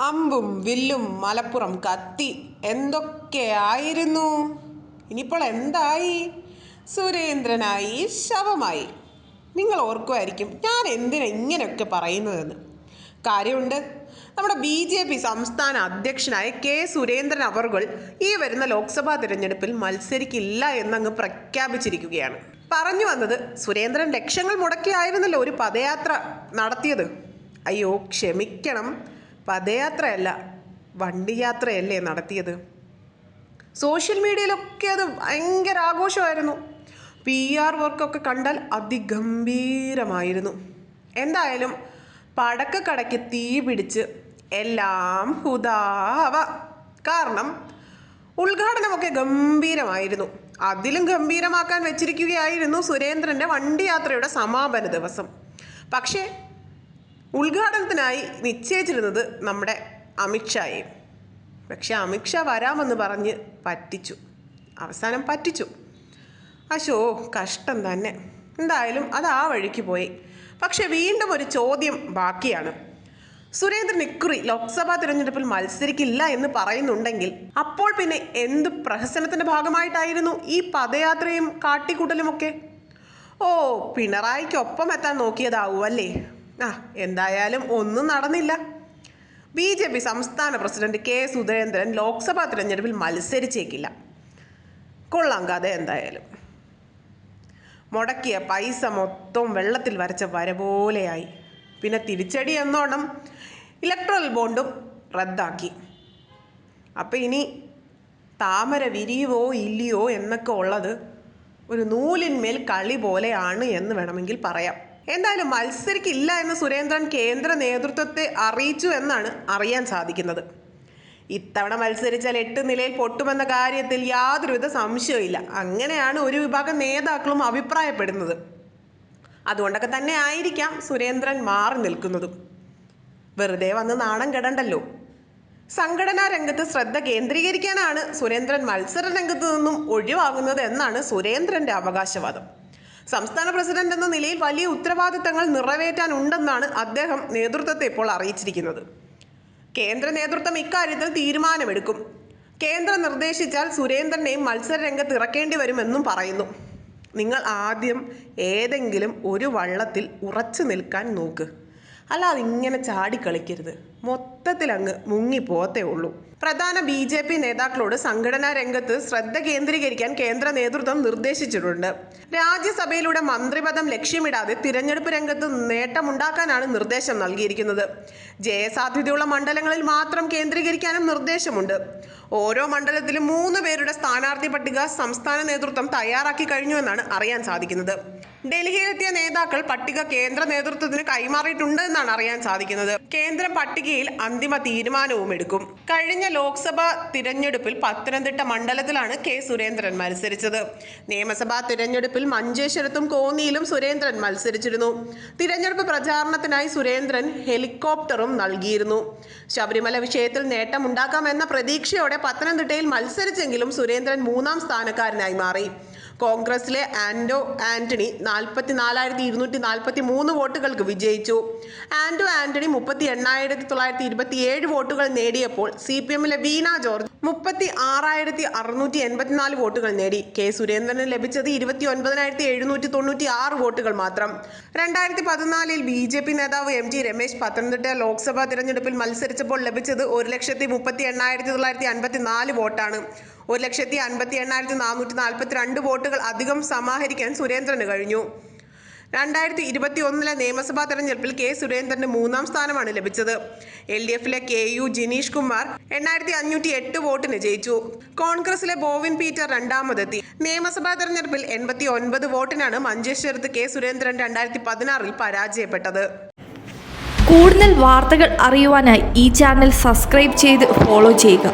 അമ്പും വില്ലും മലപ്പുറം കത്തി എന്തൊക്കെയായിരുന്നു? ഇനിയിപ്പോൾ എന്തായി? സുരേന്ദ്രനായി ശവമായി. നിങ്ങൾ ഓർക്കുമായിരിക്കും ഞാൻ എന്തിനാ ഇങ്ങനെയൊക്കെ പറയുന്നതെന്ന്. കാര്യമുണ്ട്. നമ്മുടെ ബി ജെ പി സംസ്ഥാന അധ്യക്ഷനായ കെ സുരേന്ദ്രൻ അവർകൾ ഈ വരുന്ന ലോക്സഭാ തിരഞ്ഞെടുപ്പിൽ മത്സരിക്കില്ല എന്നങ്ങ് പ്രഖ്യാപിച്ചിരിക്കുകയാണ്. പറഞ്ഞു വന്നത് സുരേന്ദ്രൻ ലക്ഷങ്ങൾ മുടക്കിയായിരുന്നല്ലോ ഒരു പദയാത്ര നടത്തിയത്. അയ്യോ ക്ഷമിക്കണം. പദയാത്രയല്ല വണ്ടി യാത്രയല്ലേ നടത്തിയത്? സോഷ്യൽ മീഡിയയിലൊക്കെ അത് ഭയങ്കര ആഘോഷമായിരുന്നു. പി ആർ വർക്കൊക്കെ കണ്ടാൽ അതിഗംഭീരമായിരുന്നു. എന്തായാലും പടക്കക്കടയ്ക്ക് തീ പിടിച്ച് എല്ലാം ഹുദാവ. കാരണം ഉദ്ഘാടനമൊക്കെ ഗംഭീരമായിരുന്നു. അതിലും ഗംഭീരമാക്കാൻ വെച്ചിരിക്കുകയായിരുന്നു സുരേന്ദ്രന്റെ വണ്ടി യാത്രയുടെ സമാപന ദിവസം. പക്ഷേ ഉദ്ഘാടനത്തിനായി നിശ്ചയിച്ചിരുന്നത് നമ്മുടെ അമിത്ഷായെ പക്ഷെ അമിത്ഷാ വരാമെന്ന് പറഞ്ഞ് പറ്റിച്ചു. അവസാനം പറ്റിച്ചു. അശോ കഷ്ടം തന്നെ. എന്തായാലും അത് ആ വഴിക്ക് പോയി. പക്ഷെ വീണ്ടും ഒരു ചോദ്യം ബാക്കിയാണ്. സുരേന്ദ്രൻ ഇക്കുറി ലോക്സഭാ തിരഞ്ഞെടുപ്പിൽ മത്സരിക്കില്ല എന്ന് പറയുന്നുണ്ടെങ്കിൽ അപ്പോൾ പിന്നെ എന്ത് പ്രഹസനത്തിന്റെ ഭാഗമായിട്ടായിരുന്നു ഈ പദയാത്രയും കാട്ടിക്കൂട്ടലുമൊക്കെ? ഓ പിണറായിക്കൊപ്പം എത്താൻ നോക്കിയതാവും അല്ലേ ആ എന്തായാലും ഒന്നും നടന്നില്ല. ബി ജെ പി സംസ്ഥാന പ്രസിഡന്റ് കെ സുരേന്ദ്രൻ ലോക്സഭാ തിരഞ്ഞെടുപ്പിൽ മത്സരിച്ചേക്കില്ല. കൊള്ളാം കഥ എന്തായാലും. മുടക്കിയ പൈസ മൊത്തം വെള്ളത്തിൽ വരച്ച വര പോലെയായി. പിന്നെ തിരിച്ചടി എന്നോണം ഇലക്ട്രൽ ബോണ്ടും റദ്ദാക്കി. അപ്പം ഇനി താമര വിരിയുവോ ഇല്ലയോ എന്നൊക്കെ ഉള്ളത് ഒരു നൂലിന്മേൽ കളി പോലെയാണ് എന്ന് വേണമെങ്കിൽ പറയാം. എന്തായാലും മത്സരിക്കില്ല എന്ന് സുരേന്ദ്രൻ കേന്ദ്ര നേതൃത്വത്തെ അറിയിച്ചു എന്നാണ് അറിയാൻ സാധിക്കുന്നത്. ഇത്തവണ മത്സരിച്ചാൽ എട്ട് നിലയിൽ പൊട്ടുമെന്ന കാര്യത്തിൽ യാതൊരുവിധ സംശയവുമില്ല. അങ്ങനെയാണ് ഒരു വിഭാഗം നേതാക്കളും അഭിപ്രായപ്പെടുന്നത്. അതുകൊണ്ടൊക്കെ തന്നെ ആയിരിക്കാം സുരേന്ദ്രൻ മാറി നിൽക്കുന്നതും. വെറുതെ വന്ന് നാണം കെടണ്ടല്ലോ. സംഘടനാ രംഗത്ത് ശ്രദ്ധ കേന്ദ്രീകരിക്കാനാണ് സുരേന്ദ്രൻ മത്സര രംഗത്ത് നിന്നും ഒഴിവാകുന്നത് എന്നാണ് സുരേന്ദ്രന്റെ അവകാശവാദം. സംസ്ഥാന പ്രസിഡന്റ് എന്ന നിലയിൽ വലിയ ഉത്തരവാദിത്തങ്ങൾ നിറവേറ്റാനുണ്ടെന്നാണ് അദ്ദേഹം നേതൃത്വത്തെ ഇപ്പോൾ അറിയിച്ചിരിക്കുന്നത്. കേന്ദ്ര നേതൃത്വം ഇക്കാര്യത്തിൽ തീരുമാനമെടുക്കും. കേന്ദ്രം നിർദ്ദേശിച്ചാൽ സുരേന്ദ്രനെയും മത്സര രംഗത്ത് ഇറക്കേണ്ടി വരുമെന്നും പറയുന്നു. നിങ്ങൾ ആദ്യം ഏതെങ്കിലും ഒരു വള്ളത്തിൽ ഉറച്ചു നിൽക്കാൻ നോക്ക്. അല്ലാതെ ഇങ്ങനെ ചാടിക്കളിക്കരുത് മൊത്തത്തിൽ അങ്ങ് മുങ്ങിപ്പോത്തേ ഉള്ളൂ. പ്രധാന ബി ജെ പി നേതാക്കളോട് സംഘടനാ രംഗത്ത് ശ്രദ്ധ കേന്ദ്രീകരിക്കാൻ കേന്ദ്ര നേതൃത്വം നിർദ്ദേശിച്ചിട്ടുണ്ട്. രാജ്യസഭയിലൂടെ മന്ത്രിപദം ലക്ഷ്യമിടാതെ തിരഞ്ഞെടുപ്പ് രംഗത്ത് നേട്ടമുണ്ടാക്കാനാണ് നിർദ്ദേശം നൽകിയിരിക്കുന്നത്. ജയസാധ്യതയുള്ള മണ്ഡലങ്ങളിൽ മാത്രം കേന്ദ്രീകരിക്കാനും നിർദ്ദേശമുണ്ട്. ഓരോ മണ്ഡലത്തിലും മൂന്ന് പേരുടെ സ്ഥാനാർത്ഥി പട്ടിക സംസ്ഥാന നേതൃത്വം തയ്യാറാക്കി കഴിഞ്ഞുവെന്നാണ് അറിയാൻ സാധിക്കുന്നത്. ഡൽഹിയിലെത്തിയ നേതാക്കൾ പട്ടിക കേന്ദ്ര നേതൃത്വത്തിന് കൈമാറിയിട്ടുണ്ട് എന്നാണ് അറിയാൻ സാധിക്കുന്നത്. കേന്ദ്രം പട്ടികയിൽ അന്തിമ തീരുമാനവും എടുക്കും. കഴിഞ്ഞ ലോക്സഭാ തിരഞ്ഞെടുപ്പിൽ പത്തനംതിട്ട മണ്ഡലത്തിലാണ് കെ സുരേന്ദ്രൻ മത്സരിച്ചത്. നിയമസഭാ തിരഞ്ഞെടുപ്പിൽ മഞ്ചേശ്വരത്തും കോന്നിയിലും സുരേന്ദ്രൻ മത്സരിച്ചിരുന്നു. തിരഞ്ഞെടുപ്പ് പ്രചാരണത്തിനായി സുരേന്ദ്രൻ ഹെലികോപ്റ്ററും നൽകിയിരുന്നു. ശബരിമല വിഷയത്തിൽ നേട്ടമുണ്ടാക്കാമെന്ന പ്രതീക്ഷയോടെ പത്തനംതിട്ടയിൽ മത്സരിച്ചെങ്കിലും സുരേന്ദ്രൻ മൂന്നാം സ്ഥാനക്കാരനായി മാറി. കോൺഗ്രസിലെ ആൻഡോ ആന്റണി നാൽപ്പത്തി നാലായിരത്തി ഇരുന്നൂറ്റി നാൽപ്പത്തി മൂന്ന് വോട്ടുകൾക്ക് വിജയിച്ചു. ആൻഡോ ആന്റണി മുപ്പത്തി എണ്ണായിരത്തി തൊള്ളായിരത്തി ഇരുപത്തി ഏഴ് വോട്ടുകൾ നേടിയപ്പോൾ സി പി എമ്മിലെ വീണ ജോർജ് മുപ്പത്തി ആറായിരത്തി അറുന്നൂറ്റി എൺപത്തിനാല് വോട്ടുകൾ നേടി. കെ സുരേന്ദ്രന് ലഭിച്ചത് ഇരുപത്തി ഒൻപതിനായിരത്തി എഴുന്നൂറ്റി തൊണ്ണൂറ്റി ആറ് വോട്ടുകൾ മാത്രം. രണ്ടായിരത്തി പതിനാലിൽ ബി ജെ പി നേതാവ് എം ജി രമേശ് പത്തനംതിട്ട ലോക്സഭാ തിരഞ്ഞെടുപ്പിൽ മത്സരിച്ചപ്പോൾ ലഭിച്ചത് ഒരു ലക്ഷത്തി മുപ്പത്തി എണ്ണായിരത്തി തൊള്ളായിരത്തി അൻപത്തി നാല് വോട്ടാണ്. ഒരു ലക്ഷത്തി അൻപത്തി എണ്ണായിരത്തി നാനൂറ്റി നാൽപ്പത്തി രണ്ട് വോട്ടുകൾ അധികം സമാഹരിക്കാൻ സുരേന്ദ്രന് കഴിഞ്ഞു. രണ്ടായിരത്തി ഇരുപത്തി ഒന്നിലെ നിയമസഭാ തെരഞ്ഞെടുപ്പിൽ കെ സുരേന്ദ്രന് മൂന്നാം സ്ഥാനമാണ് ലഭിച്ചത്. എൽ ഡി എഫിലെ കെ യു ജിനീഷ് കുമാർ എണ്ണായിരത്തി അഞ്ഞൂറ്റി എട്ട് വോട്ടിന് ജയിച്ചു. കോൺഗ്രസിലെ ബോവിൻ പീറ്റർ രണ്ടാമതെത്തി. നിയമസഭാ തെരഞ്ഞെടുപ്പിൽ എൺപത്തി ഒൻപത് വോട്ടിനാണ് മഞ്ചേശ്വരത്ത് കെ സുരേന്ദ്രൻ രണ്ടായിരത്തി പതിനാറിൽ പരാജയപ്പെട്ടത്. കൂടുതൽ വാർത്തകൾ അറിയുവാനായി ഈ ചാനൽ സബ്സ്ക്രൈബ് ചെയ്ത് ഫോളോ ചെയ്യുക.